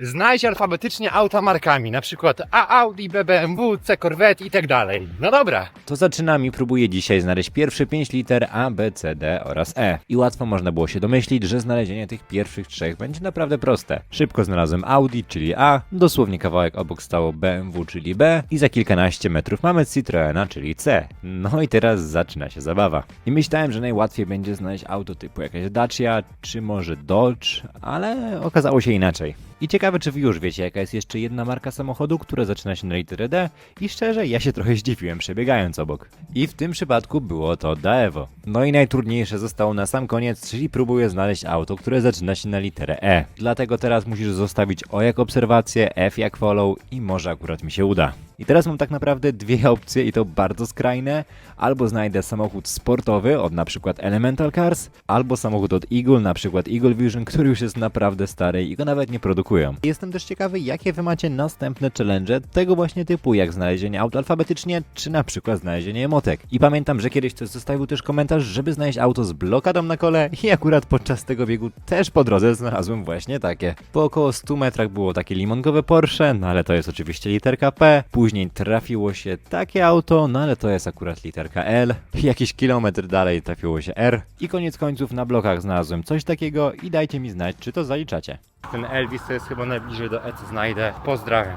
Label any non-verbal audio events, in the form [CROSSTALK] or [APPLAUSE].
Znajdź alfabetycznie auta markami, na przykład A Audi, B BMW, C Corvette i tak dalej. No dobra. To zaczynam i próbuję dzisiaj znaleźć pierwsze 5 liter A, B, C, D oraz E. I łatwo można było się domyślić, że znalezienie tych pierwszych trzech będzie naprawdę proste. Szybko znalazłem Audi, czyli A, dosłownie kawałek obok stało BMW, czyli B i za kilkanaście metrów mamy Citroena, czyli C. No i teraz zaczyna się zabawa. I myślałem, że najłatwiej będzie znaleźć auto typu jakaś Dacia, czy może Dodge, ale okazało się inaczej. I ciekawe, czy wy już wiecie, jaka jest jeszcze jedna marka samochodu, która zaczyna się na literę D i szczerze, ja się trochę zdziwiłem przebiegając obok. I w tym przypadku było to Daewo. No i najtrudniejsze zostało na sam koniec, czyli próbuję znaleźć auto, które zaczyna się na literę E. Dlatego teraz musisz zostawić O jak obserwację, F jak follow i może akurat mi się uda. I teraz mam tak naprawdę dwie [LAUGHS] opcje i to bardzo skrajne. Albo znajdę samochód sportowy od na przykład Elemental Cars, albo samochód od Eagle, na przykład Eagle Vision, który już jest naprawdę stary i go nawet nie produkują. Jestem też ciekawy, jakie wy macie następne challenge tego właśnie typu, jak znalezienie aut alfabetycznie, czy na przykład znalezienie emotek. I pamiętam, że kiedyś ktoś zostawił też komentarz, żeby znaleźć auto z blokadą na kole i akurat podczas tego biegu też po drodze znalazłem właśnie takie. Po około 100 metrach było takie limonkowe Porsche, no ale to jest oczywiście literka P. Później trafiło się takie auto, no ale to jest akurat literka L. Jakiś kilometr dalej trafiło się R. I koniec końców na blokach znalazłem coś takiego i dajcie mi znać, czy to zaliczacie. Ten Elvis to jest chyba najbliżej do E, znajdę. Pozdrawiam.